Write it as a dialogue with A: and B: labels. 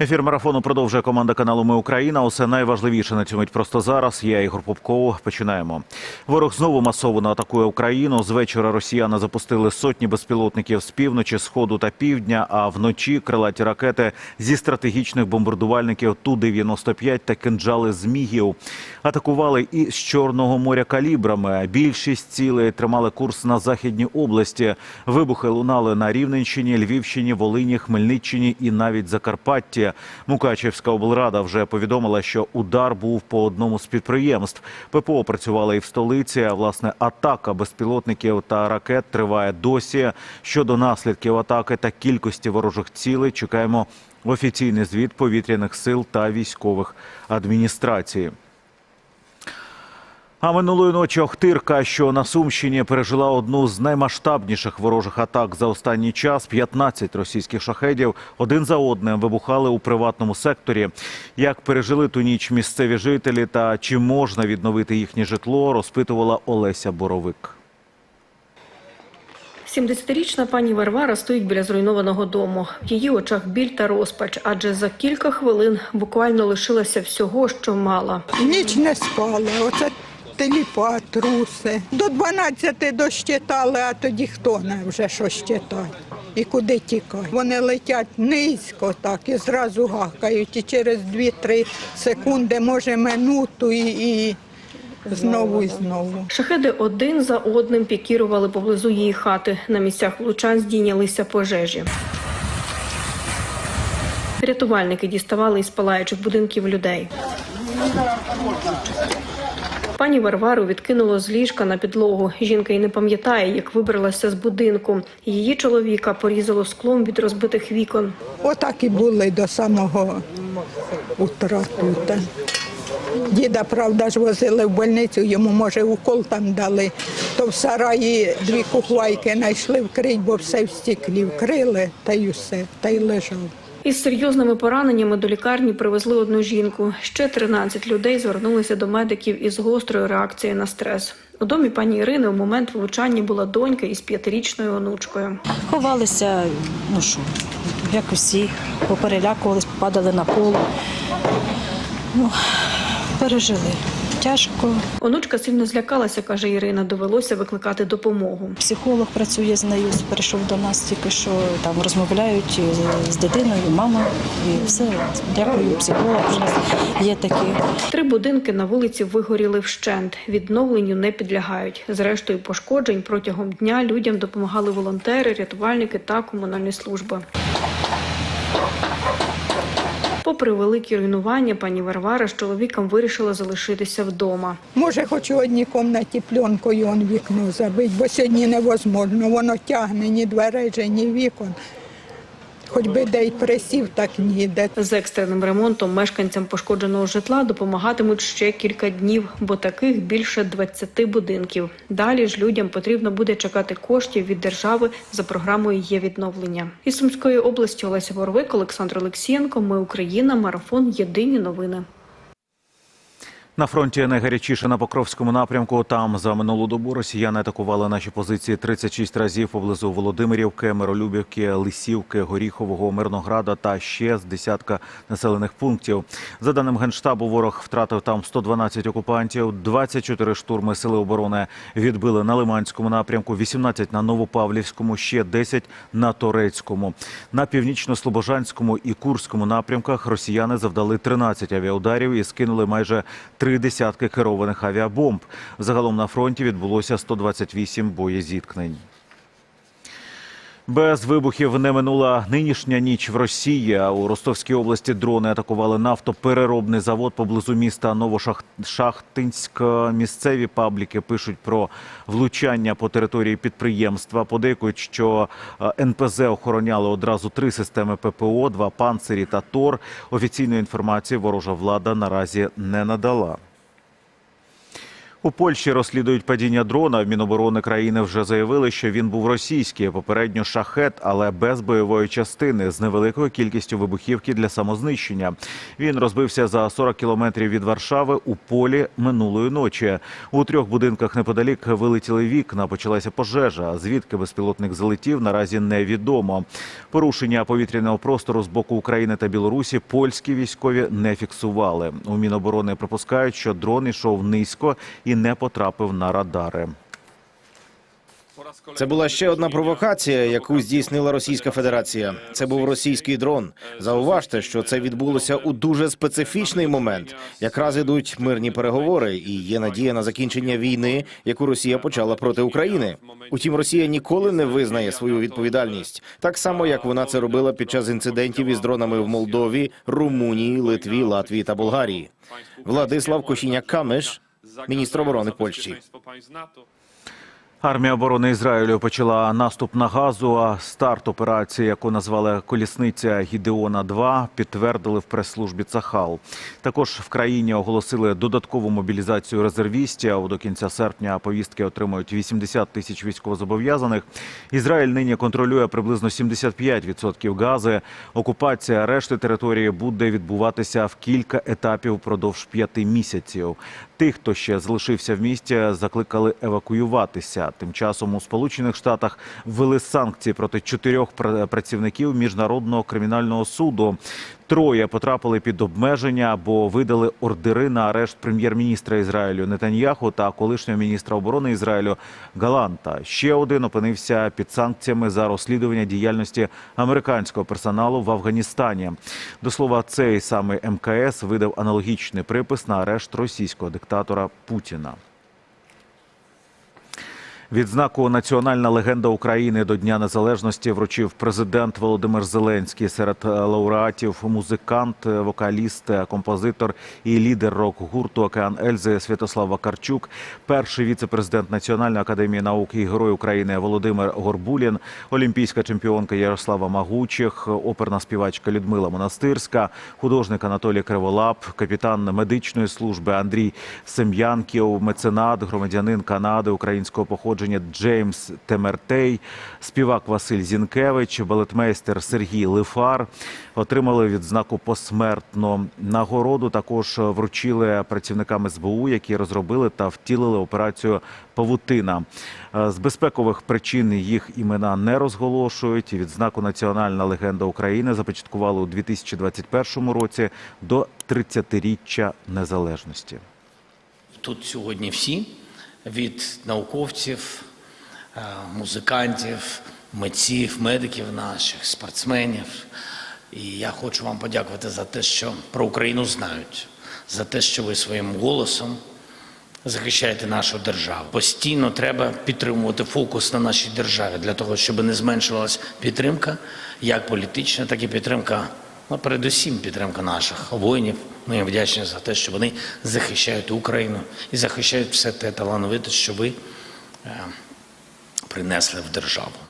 A: Ефір марафону продовжує команда каналу Ми Україна. Усе найважливіше на цю мить просто зараз. Я Ігор Попков. Починаємо. Ворог знову масово атакує Україну. З вечора росіяни запустили сотні безпілотників з півночі, сходу та півдня. А вночі крилаті ракети зі стратегічних бомбардувальників Ту-95 та кинджали змігів атакували і з Чорного моря калібрами. Більшість цілей тримали курс на західні області. Вибухи лунали на Рівненщині, Львівщині, Волині, Хмельниччині і навіть Закарпатті. Мукачівська облрада вже повідомила, що удар був по одному з підприємств. ППО працювала і в столиці. А власне атака безпілотників та ракет триває досі. Щодо наслідків атаки та кількості ворожих цілей, чекаємо офіційний звіт повітряних сил та військових адміністрацій. А минулої ночі Охтирка, що на Сумщині пережила одну з наймасштабніших ворожих атак за останній час. 15 російських шахедів один за одним вибухали у приватному секторі. Як пережили ту ніч місцеві жителі та чи можна відновити їхнє житло, розпитувала Олеся Боровик.
B: 70-річна пані Варвара стоїть біля зруйнованого дому. В її очах біль та розпач, адже за кілька хвилин буквально лишилася всього, що мала.
C: Ніч не спала, оце теліпа, труси. До 12 дощитали, а тоді хто не вже що щитає. І куди тікати. Вони летять низько так і зразу гакають. І через 2-3 секунди, може минуту і, і знову і знову.
B: Шахеди один за одним пікірували поблизу її хати. На місцях влучань здійнялися пожежі. Рятувальники діставали із палаючих будинків людей. Пані Варвару відкинуло з ліжка на підлогу. Жінка й не пам'ятає, як вибралася з будинку. Її чоловіка порізало склом від розбитих вікон.
C: Отак і були до самого утра тут. Діда, правда, ж возили в больницю, йому, може, укол там дали. То в сараї дві кухвайки знайшли вкрить, бо все в стеклі вкрили, та й усе, та й лежав.
B: Із серйозними пораненнями до лікарні привезли одну жінку. Ще 13 людей звернулися до медиків із гострою реакцією на стрес. У домі пані Ірини у момент влучання була донька із п'ятирічною онучкою.
D: Ховалися, ну що, як усі, поперелякувались, попадали на пол. Ну, пережили. Тяжко.
B: Онучка сильно злякалася, каже Ірина. Довелося викликати допомогу.
D: Психолог працює з нею, перейшов до нас тільки що там розмовляють з дитиною, мама, і все. Дякую, психолог вже є такі.
B: Три будинки на вулиці вигоріли вщент. Відновленню не підлягають. Зрештою, пошкоджень протягом дня людям допомагали волонтери, рятувальники та комунальні служби. Попри великі руйнування, пані Варвара з чоловіком вирішила залишитися вдома.
C: Може, хоч у одній кімнаті пленкою вікно забить, бо сьогодні невозможно. Воно тягне ні дверей, ні вікон. Хоч би де й присів, так ніде.
B: З екстреним ремонтом мешканцям пошкодженого житла допомагатимуть ще кілька днів, бо таких більше 20 будинків. Далі ж людям потрібно буде чекати коштів від держави за програмою є відновлення. Із Сумської області Олеся Ворвик, Олександр Олексієнко. Ми Україна. Марафон. Єдині новини.
A: На фронті найгарячіше на Покровському напрямку. Там за минулу добу росіяни атакували наші позиції 36 разів поблизу Володимирівки, Миролюбівки, Лисівки, Горіхового, Мирнограда та ще з десятка населених пунктів. За даним генштабу, ворог втратив там 112 окупантів, 24 штурми сили оборони відбили на Лиманському напрямку, 18 на Новопавлівському, ще 10 на Торецькому. На північно-слобожанському і Курському напрямках росіяни завдали 13 авіаударів і скинули майже три десятки керованих авіабомб. Загалом на фронті відбулося 128 боєзіткнень. Без вибухів не минула нинішня ніч в Росії. А У Ростовській області дрони атакували нафтопереробний завод поблизу міста Новошахтинськ. Місцеві пабліки пишуть про влучання по території підприємства. Подейкують, що е, НПЗ охороняли одразу три системи ППО, два панцирі та ТОР. Офіційної інформації ворожа влада наразі не надала. У Польщі розслідують падіння дрона. Міноборони країни вже заявили, що він був російський, попередньо шахет, але без бойової частини з невеликою кількістю вибухівки для самознищення. Він розбився за 40 кілометрів від Варшави у полі минулої ночі. У трьох будинках неподалік вилетіли вікна. Почалася пожежа. Звідки безпілотник залетів, наразі невідомо. Порушення повітряного простору з боку України та Білорусі польські військові не фіксували. У Міноборони припускають, що дрон йшов низько і не потрапив на радари.
E: Це була ще одна провокація, яку здійснила Російська Федерація. Це був російський дрон. Зауважте, що це відбулося у дуже специфічний момент. Якраз ідуть мирні переговори, і є надія на закінчення війни, яку Росія почала проти України. Утім, Росія ніколи не визнає свою відповідальність, так само як вона це робила під час інцидентів із дронами в Молдові, Румунії, Литві, Латвії та Болгарії. Владислав Кошіняк Камиш, міністр оборони Польщі.
A: Армія оборони Ізраїлю почала наступ на газу. А старт операції, яку назвали колісниця Гідеона 2 підтвердили в прес-службі Цахал. Також в країні оголосили додаткову мобілізацію резервістів. До кінця серпня повістки отримують 80 тисяч військовозобов'язаних. Ізраїль нині контролює приблизно 75% гази. Окупація решти території буде відбуватися в кілька етапів впродовж п'яти місяців. Тих, хто ще залишився в місті, закликали евакуюватися. Тим часом у Сполучених Штатах ввели санкції проти чотирьох пра- працівників міжнародного кримінального суду. Троє потрапили під обмеження, бо видали ордери на арешт прем'єр-міністра Ізраїлю Нетаньяху та колишнього міністра оборони Ізраїлю Галанта. Ще один опинився під санкціями за розслідування діяльності американського персоналу в Афганістані. До слова, цей самий МКС видав аналогічний припис на арешт російського диктатора Путіна. Відзнаку Національна легенда України до Дня Незалежності вручив президент Володимир Зеленський. Серед е, лауреатів музикант, е, вокаліст, е, композитор і лідер рок-гурту Океан Ельзи Святослав Вакарчук, перший віце-президент Національної академії наук і герой України Володимир Горбулін, олімпійська чемпіонка Ярослава Магучих, оперна співачка Людмила Монастирська, художник Анатолій Криволап, капітан медичної служби Андрій Сем'янків, меценат, громадянин Канади українського походження Джеймс Темертей, співак Василь Зінкевич, балетмейстер Сергій Лифар отримали відзнаку посмертно. Нагороду також вручили працівникам СБУ, які розробили та втілили операцію Павутина. Е, З безпекових причин їх імена не розголошують. Відзнаку Національна легенда України започаткували у 2021 році до 30-річчя незалежності.
F: Тут сьогодні всі від науковців, е, музикантів, митців, медиків наших, спортсменів. І я хочу вам подякувати за те, що про Україну знають, за те, що ви своїм голосом захищаєте нашу державу. Постійно треба підтримувати фокус на нашій державі для того, щоб не зменшувалась підтримка, як політична, так і підтримка, ну, передусім підтримка наших воїнів. Ми їм вдячні за те, що вони захищають Україну і захищають все те талановите, що ви е, принесли в державу.